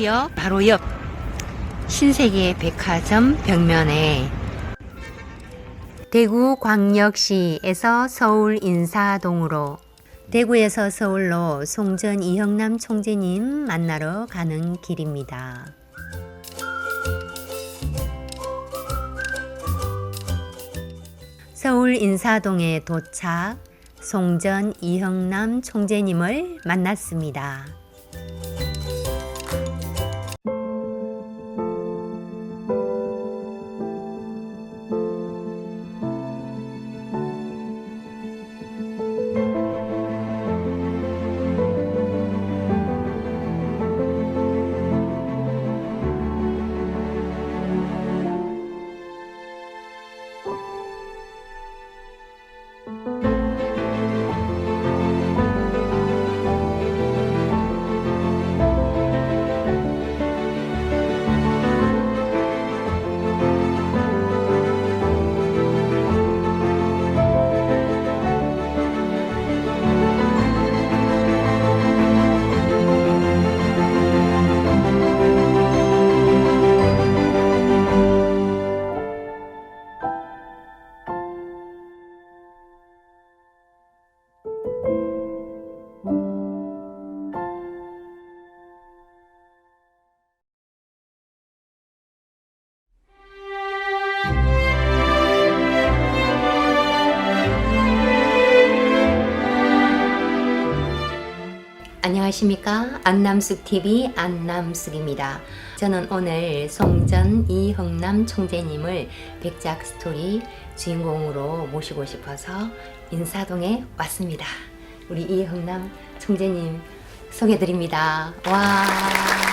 대구역 바로 옆 신세계 백화점 벽면에 대구 광역시에서 서울 인사동으로 대구에서 서울로 송전 이형남 총재님 만나러 가는 길입니다. 서울 인사동에 도착 송전 이형남 총재님을 만났습니다. 안녕하십니까 안남숙 TV 안남숙입니다. 저는 오늘 송전 이형남 총재님을 백작 스토리 주인공으로 모시고 싶어서 인사동에 왔습니다. 우리 이형남 총재님 소개드립니다. 와.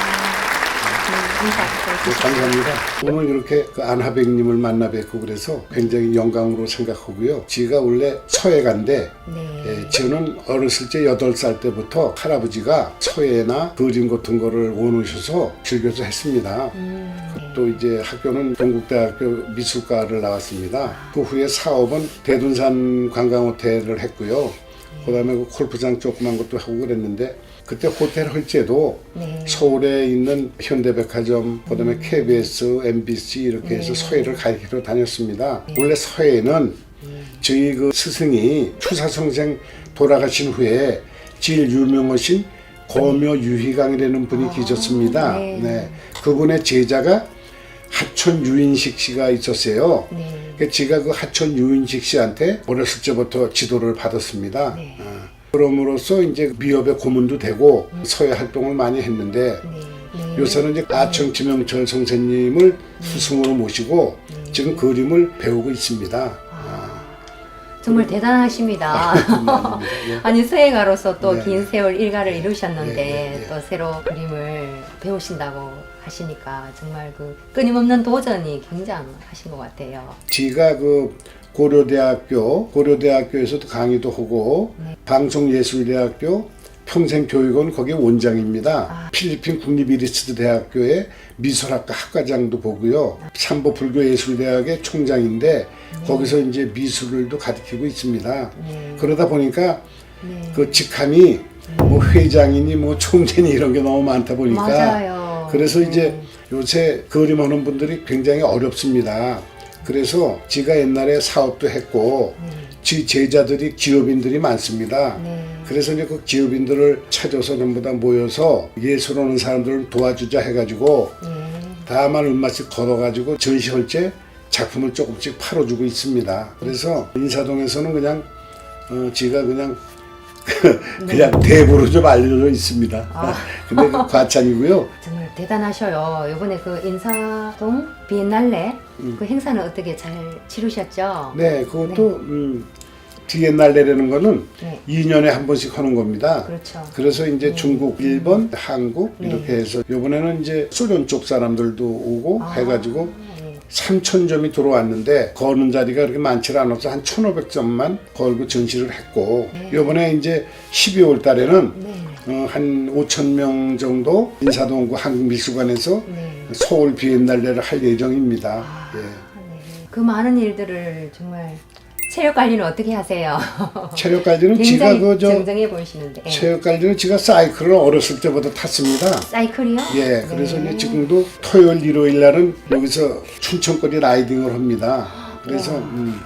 네. 감사합니다. 오늘 이렇게 그 안하백님을 만나 뵙고 그래서 굉장히 영광으로 생각하고요. 지가 원래 서해가인데 네. 예, 저는 어렸을 때 8살 때부터 할아버지가 서해나 그림 같은 거를 원하셔서 즐겨서 했습니다. 음, 네. 또 이제 학교는 동국대학교 미술과를 나왔습니다. 그 후에 사업은 대둔산 관광호텔을 했고요. 그 다음에 그 골프장 조그만 것도 하고 그랬는데 그때 호텔 할 때도 네. 서울에 있는 현대백화점, 그 다음에 KBS, MBC 이렇게 해서 서해를 가르치러 다녔습니다. 원래 서해는 저희 그 스승이 추사성생 돌아가신 후에 제일 유명하신 고묘 유희강이라는 분이 계셨습니다. 네. 네. 그분의 제자가 하천 유인식 씨가 있었어요. 네. 그 제가 그 하천 유인식 씨한테 어렸을 때부터 지도를 받았습니다. 네. 어. 그럼으로써 이제 미업의 고문도 되고 서예 활동을 많이 했는데 네. 네. 요새는 이제 아청 지명철 선생님을 스승으로 모시고 지금 그림을 배우고 있습니다. 아, 정말 대단하십니다. 예. 아니 서예가로서 또 네. 긴 세월 일가를 이루셨는데 네, 네, 네. 또 새로 그림을 배우신다고 하시니까 정말 그 끊임없는 도전이 굉장하신 것 같아요. 제가 그 고려대학교 고려대학교에서도 강의도 하고 네. 방송예술대학교 평생교육원 거기 원장입니다. 아. 필리핀 국립이리스트 대학교의 미술학과 학과장도 보고요. 삼보 불교예술대학의 총장인데 거기서 이제 미술을도 가르치고 있습니다. 네. 그러다 보니까 네. 그 직함이 뭐 회장이니 뭐 총재니 이런 게 너무 많다 보니까 맞아요. 그래서 네. 이제 요새 그림하는 분들이 굉장히 어렵습니다. 그래서 제가 옛날에 사업도 했고 지 제자들이 기업인들이 많습니다. 네. 그래서 이제 그 기업인들을 찾아서 전부 다 모여서 예술 하는 사람들을 도와주자 해가지고 네. 다만 얼마씩 걸어가지고 전시할 때 작품을 조금씩 팔아주고 있습니다. 그래서 인사동에서는 그냥 어, 제가 그냥 그냥 대부로 좀 알려져 있습니다. 네. 아. 근데 그 과찬이고요. 대단하셔요. 이번에 그 인사동 비엔날레 그 행사는 어떻게 잘 치르셨죠? 음. 네, 그것도 음, 비엔날레라는 거는 네. 2년에 한 번씩 하는 겁니다. 그렇죠. 그래서 이제 중국, 일본, 한국 네. 이렇게 해서 이번에는 이제 소련 쪽 사람들도 오고 아, 해가지고 네. 3천 점이 들어왔는데 거는 자리가 그렇게 많지 않아서 한 1,500점만 걸고 전시를 했고 네. 이번에 이제 12월 달에는 네. 어, 한 5천 명 정도 인사동구 한국미술관에서 네. 서울 비엔날레를 할 예정입니다. 아, 예. 네. 그 많은 일들을 정말 체력 관리는 어떻게 하세요? 체력 관리는 제가 굉장히 그저 정정해 보이시는데. 예. 체육 관리는 제가 사이클을 어렸을 때부터 탔습니다. 사이클이요? 예, 그래서 네. 이제 지금도 토요일, 일요일 날은 여기서 춘천거리 라이딩을 합니다. 그래서 음,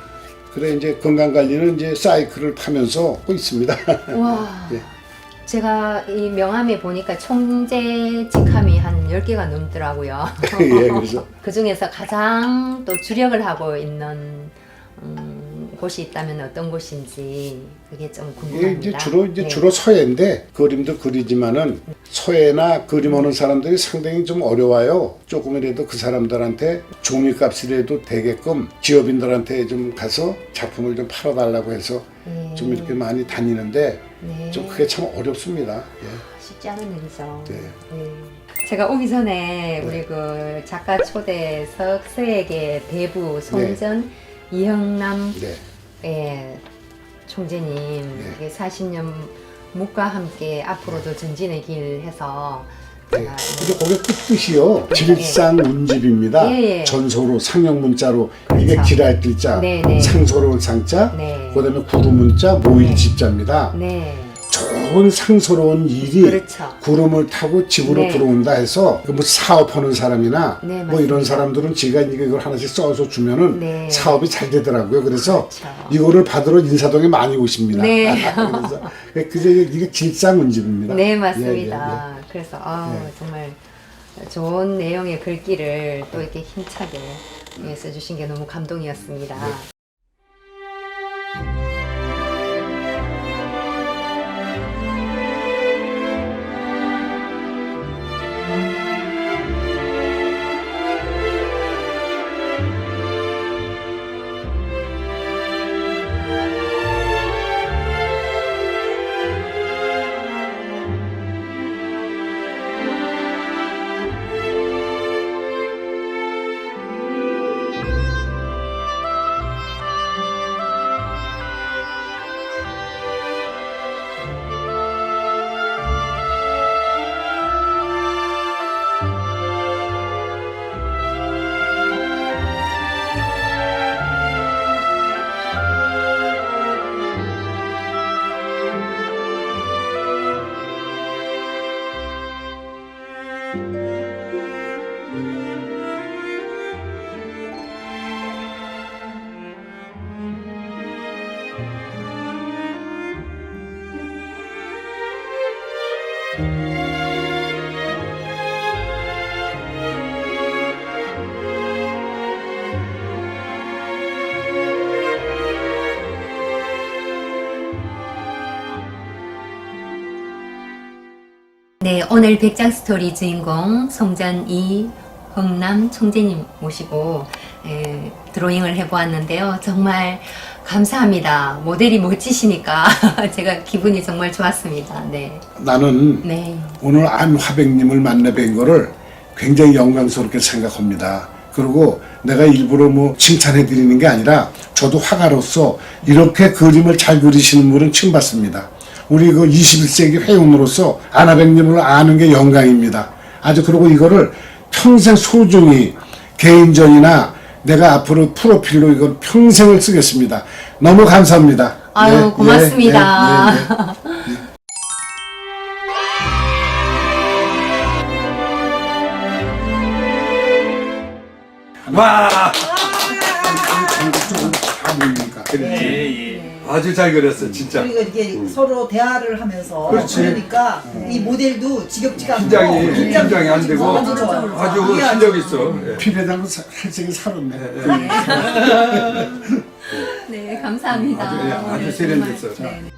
그래 이제 건강 관리는 이제 사이클을 타면서 하고 있습니다. 와. 예. 제가 이 명함에 보니까 총재 직함이 한 10개가 넘더라고요. 예, 그래서 그 중에서 가장 또 주력을 하고 있는 음, 곳이 있다면 어떤 곳인지 그게 좀 이게 궁금합니다. 이제 주로 이제 네. 주로 서예인데 그림도 그리지만은 서예나 그림하는 사람들이 상당히 좀 어려워요. 조금이라도 그 사람들한테 종이값이라도 되게끔 기업인들한테 좀 가서 작품을 좀 팔아달라고 해서 네. 좀 이렇게 많이 다니는데 네. 좀 그게 참 어렵습니다. 예. 쉽지 않은 일이죠. 네. 네. 제가 오기 전에 우리 그 작가 초대석 서예계 대부 송전 이형남 네. 예, 총재님 네. 40년 묵과 함께 앞으로도 전진의 길 해서 네. 제가 근데 거기 끝뜻이요. 질상운집입니다. 예, 예. 전소로 상형 문자로 이게 그렇죠. 길할 길자, 네, 네. 상소로울 상자, 네. 그다음에 구름 문자, 모일 집자입니다. 네 좋은 상소로운 일이 그렇죠. 구름을 타고 집으로 네. 들어온다 해서 그뭐 사업하는 사람이나 네, 뭐 이런 맞습니다. 사람들은 제가 이걸 하나씩 써서 주면은 네. 사업이 잘 되더라고요. 그래서 그렇죠. 이거를 받으러 인사동에 많이 오십니다. 네. 그래서 그게 이게 질상운집입니다. 네 예, 맞습니다. 그래서 아 네. 정말 좋은 내용의 글귀를 또 이렇게 힘차게 예, 써주신 게 너무 감동이었습니다. 네. 오늘 백장 스토리 주인공 송전 이흥남 총재님 모시고 에, 드로잉을 해보았는데요. 정말 감사합니다. 모델이 멋지시니까 제가 기분이 정말 좋았습니다. 네, 나는 네, 오늘 안 화백님을 만나 뵌 거를 굉장히 영광스럽게 생각합니다. 그리고 내가 일부러 뭐 칭찬해 드리는 게 아니라 저도 화가로서 이렇게 그림을 잘 그리시는 분은 처음 봤습니다. 우리 그 21세기 회원으로서 안화백님을 아는 게 영광입니다. 아주 그리고 이거를 평생 소중히 개인전이나 내가 앞으로 프로필로 이걸 평생을 쓰겠습니다. 너무 감사합니다. 아유, 예, 예, 고맙습니다. 예, 예, 예. 와! 그렇지. 아주 잘 그렸어, 진짜. 우리가 이게 서로 대화를 하면서 그렇지. 러니까 이 모델도 지겹지가 않고 긴장이, 안 되고 아주 좋아요. 아주 이게 실력 있어. 예. 피배당은 살색이 살았네. 네, 감사합니다. 아주, 예, 아주 오늘 세련됐어요. 정말, 네, 네.